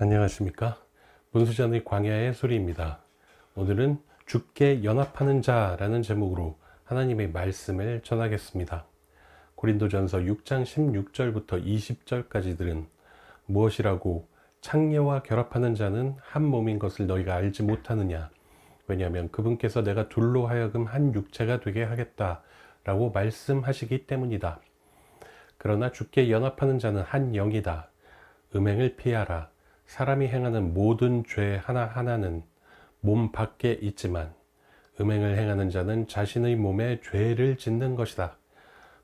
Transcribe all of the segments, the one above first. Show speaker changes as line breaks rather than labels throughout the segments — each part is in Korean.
안녕하십니까? 문수전의 광야의 소리입니다. 오늘은 죽게 연합하는 자라는 제목으로 하나님의 말씀을 전하겠습니다. 고린도전서 6장 16절부터 20절까지 들은 무엇이라고 창녀와 결합하는 자는 한 몸인 것을 너희가 알지 못하느냐? 왜냐하면 그분께서 내가 둘로 하여금 한 육체가 되게 하겠다 라고 말씀하시기 때문이다. 그러나 죽게 연합하는 자는 한 영이다. 음행을 피하라 사람이 행하는 모든 죄 하나하나는 몸 밖에 있지만 음행을 행하는 자는 자신의 몸에 죄를 짓는 것이다.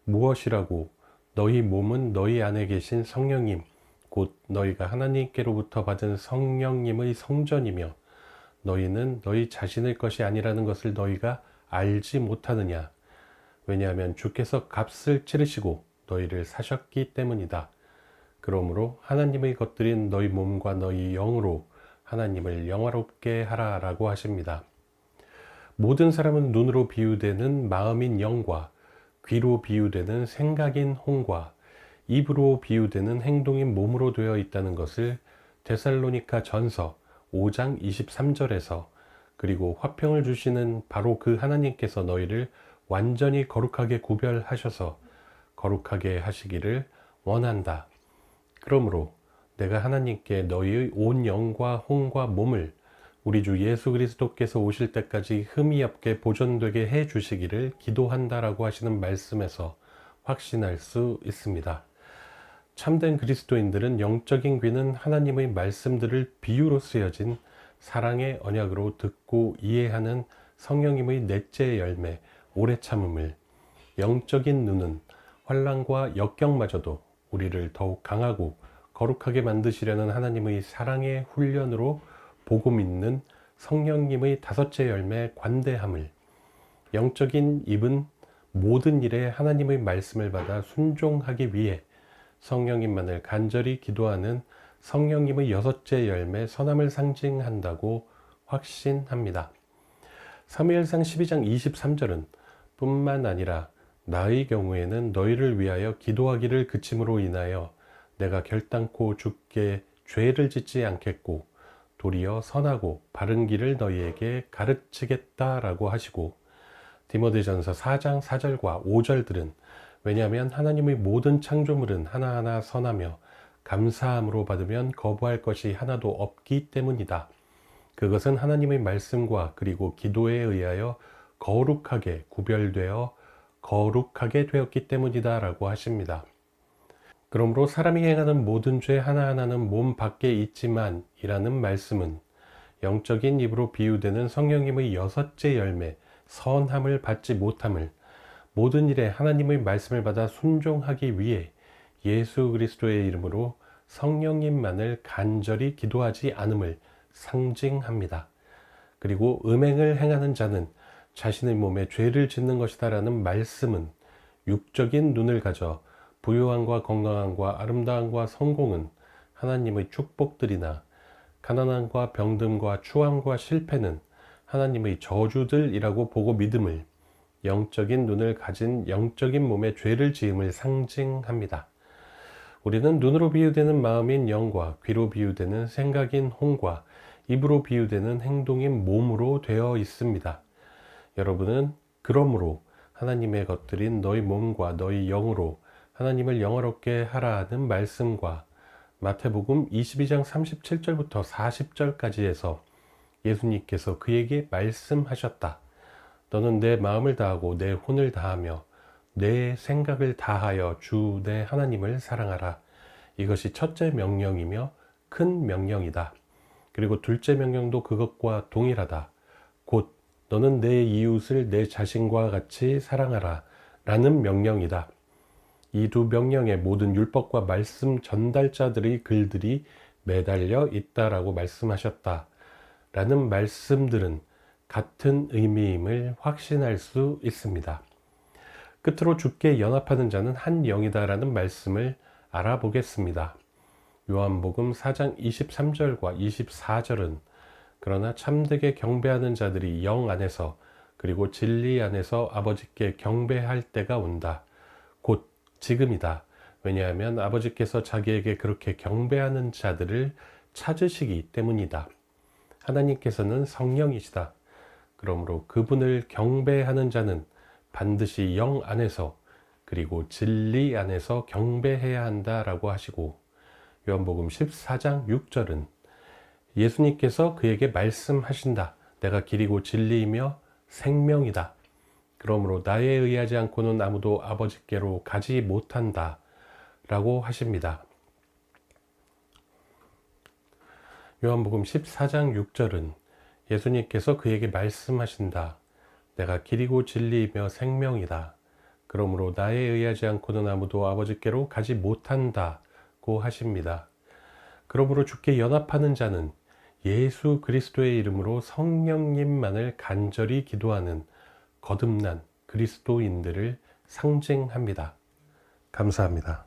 무엇이라고 너희 몸은 너희 안에 계신 성령님 곧 너희가 하나님께로부터 받은 성령님의 성전이며 너희는 너희 자신의 것이 아니라는 것을 너희가 알지 못하느냐 왜냐하면 주께서 값을 치르시고 너희를 사셨기 때문이다. 그러므로 하나님의 것들인 너희 몸과 너희 영으로 하나님을 영화롭게 하라라고 하십니다. 모든 사람은 눈으로 비유되는 마음인 영과 귀로 비유되는 생각인 홍과 입으로 비유되는 행동인 몸으로 되어 있다는 것을 데살로니카 전서 5장 23절에서 그리고 화평을 주시는 바로 그 하나님께서 너희를 완전히 거룩하게 구별하셔서 거룩하게 하시기를 원한다. 그러므로 내가 하나님께 너희의 온 영과 혼과 몸을 우리 주 예수 그리스도께서 오실 때까지 흠이 없게 보존되게 해 주시기를 기도한다라고 하시는 말씀에서 확신할 수 있습니다. 참된 그리스도인들은 영적인 귀는 하나님의 말씀들을 비유로 쓰여진 사랑의 언약으로 듣고 이해하는 성령님의 넷째 열매, 오래 참음을 영적인 눈은 환란과 역경마저도 우리를 더욱 강하고 거룩하게 만드시려는 하나님의 사랑의 훈련으로 복음 있는 성령님의 다섯째 열매 관대함을 영적인 입은 모든 일에 하나님의 말씀을 받아 순종하기 위해 성령님만을 간절히 기도하는 성령님의 여섯째 열매 선함을 상징한다고 확신합니다. 사무엘상 12장 23절은 뿐만 아니라 나의 경우에는 너희를 위하여 기도하기를 그침으로 인하여 내가 결단코 죽게 죄를 짓지 않겠고 도리어 선하고 바른 길을 너희에게 가르치겠다라고 하시고 디모데전서 4장 4절과 5절들은 왜냐하면 하나님의 모든 창조물은 하나하나 선하며 감사함으로 받으면 거부할 것이 하나도 없기 때문이다. 그것은 하나님의 말씀과 그리고 기도에 의하여 거룩하게 구별되어 거룩하게 되었기 때문이다 라고 하십니다. 그러므로 사람이 행하는 모든 죄 하나하나는 몸 밖에 있지만 이라는 말씀은 영적인 입으로 비유되는 성령님의 여섯째 열매, 선함을 받지 못함을 모든 일에 하나님의 말씀을 받아 순종하기 위해 예수 그리스도의 이름으로 성령님만을 간절히 기도하지 않음을 상징합니다. 그리고 음행을 행하는 자는 자신의 몸에 죄를 짓는 것이다라는 말씀은 육적인 눈을 가져 부유함과 건강함과 아름다움과 성공은 하나님의 축복들이나 가난함과 병듦과 추함과 실패는 하나님의 저주들이라고 보고 믿음을 영적인 눈을 가진 영적인 몸의 죄를 지음을 상징합니다. 우리는 눈으로 비유되는 마음인 영과 귀로 비유되는 생각인 홍과 입으로 비유되는 행동인 몸으로 되어 있습니다. 여러분은 그러므로 하나님의 것들인 너희 몸과 너희 영으로 하나님을 영화롭게 하라는 말씀과 마태복음 22장 37절부터 40절까지에서 예수님께서 그에게 말씀하셨다. 너는 내 마음을 다하고 내 혼을 다하며 내 생각을 다하여 주 내 하나님을 사랑하라. 이것이 첫째 명령이며 큰 명령이다. 그리고 둘째 명령도 그것과 동일하다. 곧 너는 내 이웃을 내 자신과 같이 사랑하라. 라는 명령이다. 이 두 명령의 모든 율법과 말씀 전달자들의 글들이 매달려 있다라고 말씀하셨다. 라는 말씀들은 같은 의미임을 확신할 수 있습니다. 끝으로 죽게 연합하는 자는 한 영이다라는 말씀을 알아보겠습니다. 요한복음 4장 23절과 24절은 그러나 참되게 경배하는 자들이 영 안에서 그리고 진리 안에서 아버지께 경배할 때가 온다. 곧 지금이다. 왜냐하면 아버지께서 자기에게 그렇게 경배하는 자들을 찾으시기 때문이다. 하나님께서는 성령이시다. 그러므로 그분을 경배하는 자는 반드시 영 안에서 그리고 진리 안에서 경배해야 한다라고 하시고 요한복음 14장 6절은 예수님께서 그에게 말씀하신다. 내가 길이고 진리이며 생명이다. 그러므로 나에 의하지 않고는 아무도 아버지께로 가지 못한다. 라고 하십니다. 요한복음 14장 6절은 예수님께서 그에게 말씀하신다. 내가 길이고 진리이며 생명이다. 그러므로 나에 의하지 않고는 아무도 아버지께로 가지 못한다 고 하십니다. 그러므로 주께 연합하는 자는 예수 그리스도의 이름으로 성령님만을 간절히 기도하는 거듭난 그리스도인들을 상징합니다. 감사합니다.